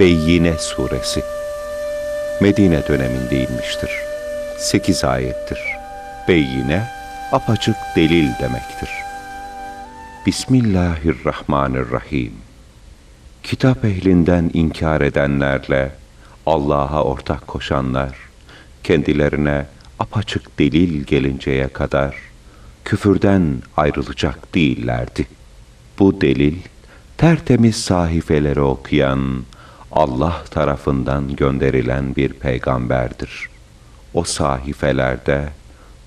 Beyyine Suresi Medine döneminde inmiştir. 8 ayettir. Beyyine, apaçık delil demektir. Bismillahirrahmanirrahim. Kitap ehlinden inkar edenlerle Allah'a ortak koşanlar, kendilerine apaçık delil gelinceye kadar küfürden ayrılacak değillerdi. Bu delil, tertemiz sahifeleri okuyan, Allah tarafından gönderilen bir peygamberdir. O sahifelerde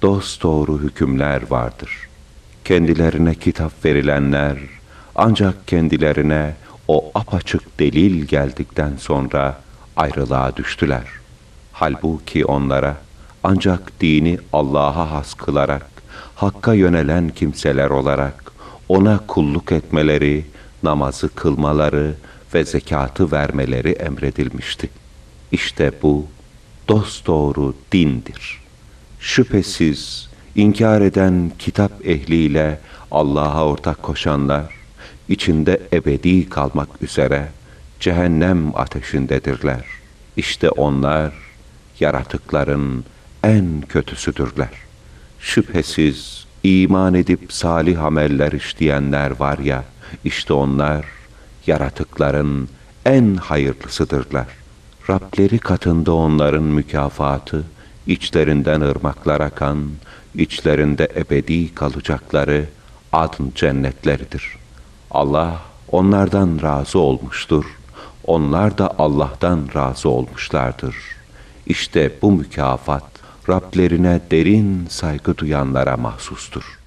dosdoğru hükümler vardır. Kendilerine kitap verilenler ancak kendilerine o apaçık delil geldikten sonra ayrılığa düştüler. Halbuki onlara ancak dini Allah'a has kılarak, Hakk'a yönelen kimseler olarak ona kulluk etmeleri, namazı kılmaları ve zekatı vermeleri emredilmişti. İşte bu dosdoğru dindir. Şüphesiz inkar eden kitap ehliyle Allah'a ortak koşanlar, içinde ebedi kalmak üzere cehennem ateşindedirler. İşte onlar yaratıkların en kötüsüdürler. Şüphesiz iman edip salih ameller işleyenler var ya, işte onlar yaratıkların en hayırlısıdırlar. Rableri katında onların mükafatı, içlerinden ırmaklar akan, içlerinde ebedi kalacakları adn cennetleridir. Allah onlardan razı olmuştur. Onlar da Allah'tan razı olmuşlardır. İşte bu mükafat Rablerine derin saygı duyanlara mahsustur.